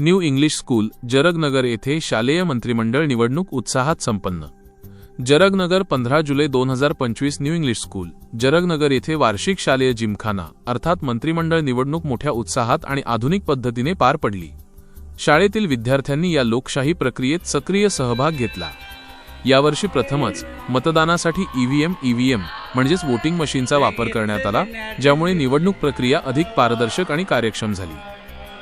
New English school जरगनगर येथे शालेय मंत्रिमंडळ निवडणूक उत्साहात संपन्न. जरगनगर पंधरा जुलै दोन हजार पंचवीस न्यू इंग्लिश स्कूल जरगनगर येथे वार्षिक शालेय जिमखाना अर्थात मंत्रिमंडळ निवडणूक मोठ्या उत्साहात आणि आधुनिक पद्धतीने पार पडली. शाळेतील विद्यार्थ्यांनी या लोकशाही प्रक्रियेत सक्रिय सहभाग घेतला. यावर्षी प्रथमच मतदानासाठी ईव्हीएम ईव्हीएम म्हणजेच वोटिंग मशीनचा वापर करण्यात आला ज्यामुळे निवडणूक प्रक्रिया अधिक पारदर्शक आणि कार्यक्षम झाली.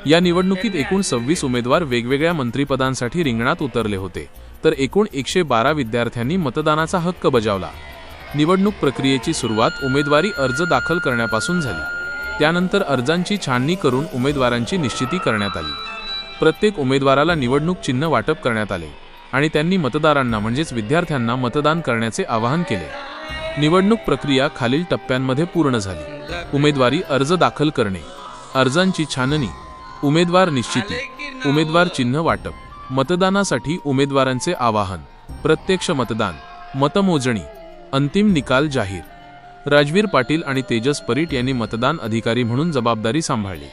या निवडणुकीत एकूण सव्वीस उमेदवार वेगवेगळ्या मंत्रिपदांसाठी रिंगणात उतरले होते. तर एकूण एकशे बारा विद्यार्थ्यांनी मतदानाचा हक्क बजावला. निवडणूक प्रक्रियेची सुरुवात उमेदवारी अर्ज दाखल करण्यापासून झाली. त्यानंतर अर्जांची छाननी करून उमेदवारांची निश्चिती करण्यात आली. प्रत्येक उमेदवाराला निवडणूक चिन्ह वाटप करण्यात आले आणि त्यांनी मतदारांना म्हणजेच विद्यार्थ्यांना मतदान करण्याचे आवाहन केले. निवडणूक प्रक्रिया खालील टप्प्यांमध्ये पूर्ण झाली. उमेदवारी अर्ज दाखल करणे अर्जांची छाननी उमेदवार निश्चिती. उमेदवार चिन्ह वाटप. मतदानासाठी उमेदवारांचे आवाहन. प्रत्यक्ष मतदान. मतमोजणी. अंतिम निकाल जाहीर. राजवीर पाटील आणि तेजस परीट यांनी मतदान अधिकारी म्हणून जबाबदारी सांभाळली.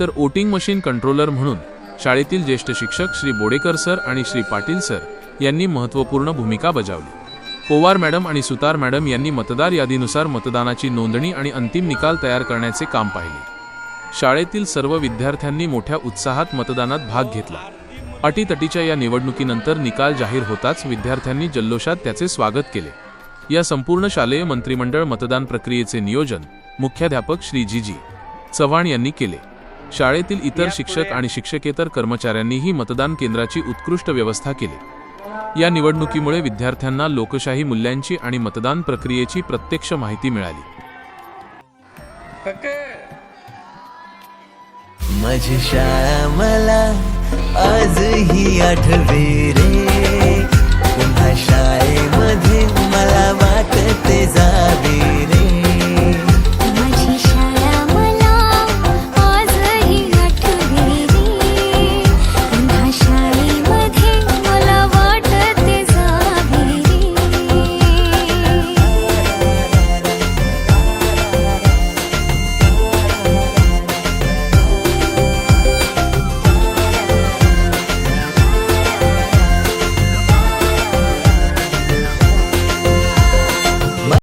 तर वोटिंग मशीन कंट्रोलर म्हणून शाळेतील ज्येष्ठ शिक्षक श्री बोडेकर सर आणि श्री पाटील सर यांनी महत्त्वपूर्ण भूमिका बजावली. पोवार मॅडम आणि सुतार मॅडम यांनी मतदार यादीनुसार मतदानाची नोंदणी आणि अंतिम निकाल तयार करण्याचे काम पाहिले. शाळेतील सर्व विद्यार्थ्यांनी मोठ्या उत्साहात मतदानात भाग घेतला. अटीतटीच्या या निवडणुकीनंतर निकाल जाहीर होताच विद्यार्थ्यांनी जल्लोषात त्याचे स्वागत केले. या संपूर्ण शालेय मंत्रिमंडळ मतदान प्रक्रियेचे नियोजन मुख्याध्यापक श्री जी जी चव्हाण यांनी केले. शाळेतील इतर शिक्षक आणि शिक्षकेतर कर्मचाऱ्यांनीही मतदान केंद्राची उत्कृष्ट व्यवस्था केली. या निवडणुकीमुळे विद्यार्थ्यांना लोकशाही मूल्यांची आणि मतदान प्रक्रियेची प्रत्यक्ष माहिती मिळाली. माझी शाळा मला आजही आठवे रे.